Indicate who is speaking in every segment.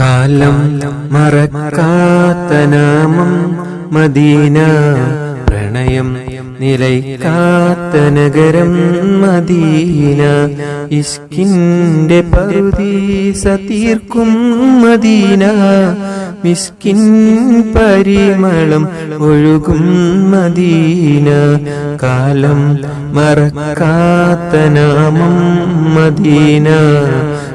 Speaker 1: കാലം മറക്കാത്ത നാമം മദീന. പ്രണയം നിലയ്ക്കാത്ത നഗരം മദീന. ഇസ്കിന്റെ പറുദീസ സതീർക്കും മദീന. മിസ്കിൻ പരിമളം ഒഴുകും മദീന. കാലം മറക്കാത്ത നാമം മദീന.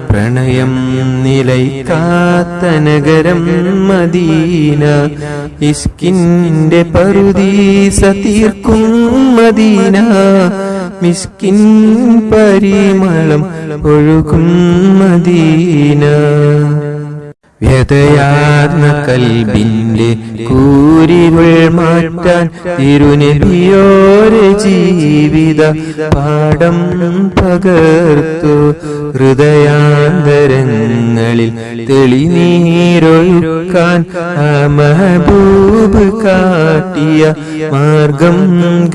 Speaker 1: പ്രണയം നിലയ്ക്കാത്ത നഗരം മദീന. ഇസ്കിന്റെ പരുദീസ തീർക്കും മദീന. മിസ്കിൻ പരിമളം ഒഴുകും മദീന. വ്യതയാർന്ന കൽബിന്റെ കൂരിരുൾ മാറ്റാൻ തിരുനബിയോരെ ജീവിത പാഠം പകർത്തു. ഹൃദയാന്തരങ്ങളിൽ തെളിനീരൊഴുക്കാൻ അമഹബൂബ് മഹബൂബ് കാട്ടിയ മാർഗം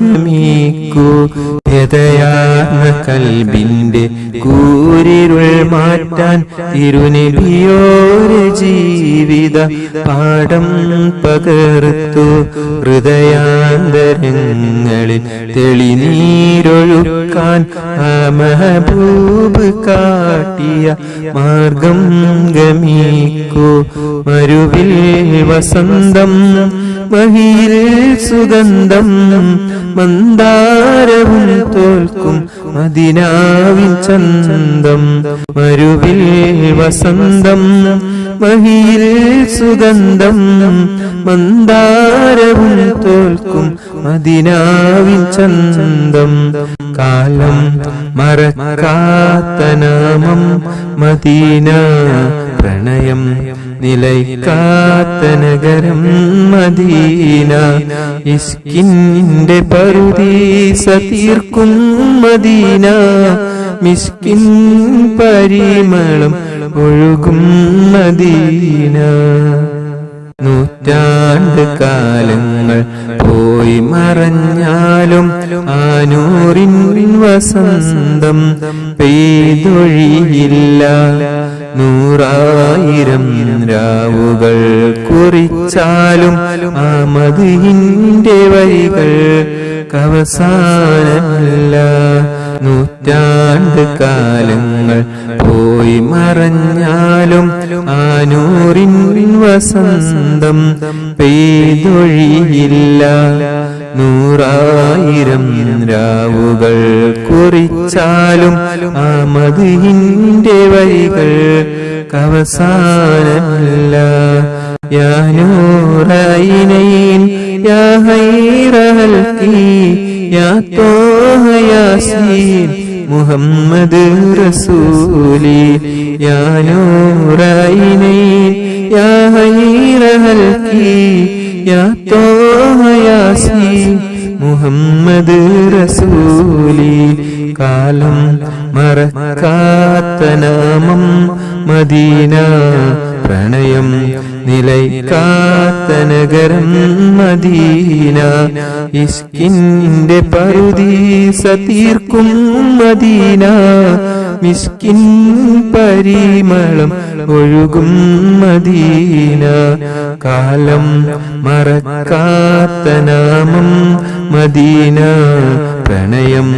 Speaker 1: ഗമിക്കൂ. വ്യതയാർന്ന കൽബിന്റെ കൂരിരുൾ മാറ്റാൻ തിരുനബിയോരെ ജീവിത പാഠം പകർത്തു ഹൃദയാന്തരങ്ങളിൽ തെളിനീരൊഴുക്കാൻ മഹബൂബ് കാട്ടിയ മാർഗം ഗമിക്കൂ. മരുവിൽ വസന്തം മഹിയിൽ സുഗന്ധം മന്ദാരവും തോൽക്കും മദിനാവിൻ ചന്തം മരുവിൽ വസന്തം മഹിയിൽ സുഗന്ധം മന്ദാരവും തോൽക്കും മദിനാവിൻ ചന്തം കാലം മറക്കാത്ത നാമം മദീന പ്രണയം നിലയ്ക്കാത്ത നഗരം മദീന. ഇസ്കിന്റെ പരുതി തീർക്കും മദീന. മിസ്കിൻ പരിമളം ഒഴുകും മദീന. നൂറ്റാണ്ട് കാലങ്ങൾ പോയി മറഞ്ഞാലും ആനൂറിൻ വസന്തം പെയ്തൊഴിയില്ല. നൂറായിരം രാവുകൾ കുറിച്ചാലും ആ മതിന്റെ വരികൾ കവസാനമല്ല. നൂറ്റാണ്ട് കാലങ്ങൾ പോയി മറഞ്ഞാലും ആനൂറിൻ വസന്തം പെയ്തൊഴിയില്ല. നൂറായിരം രാവുകൾ കുറിച്ചാലും ആ മതിന്റെ വരികൾ കവസാനമല്ല യാനൂറൈനൈൻ യാ ഹൈറൽക്കി യാ യാസീൻ മുഹമ്മദ് റസൂലി യാ നൂറൈനൈൻ യാ ഹൈറൽക്കി യാ തോഹ യാസീൻ മുഹമ്മദ് റസൂലി. കാലം മറക്കാത്ത നാമം മദീന പ്രണയം നിലയ്ക്കാത്ത നഗരം മദീന. ഇസ്കിന്റെ പരുതി സതീർക്കും മദീന. മിസ്കിൻ പരിമളം ഒഴുകും മദീന. കാലം മറക്കാത്ത നാമം മദീന. പ്രണയം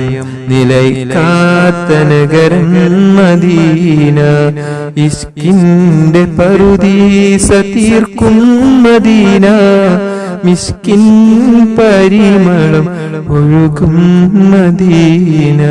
Speaker 1: നിലയ്ക്കാത്ത നഗരം മദീന. ഇസ്കിന്റെ പരുതി തീർക്കും മദീന. മിസ്കിൻ പരിമളം ഒഴുകും മദീന.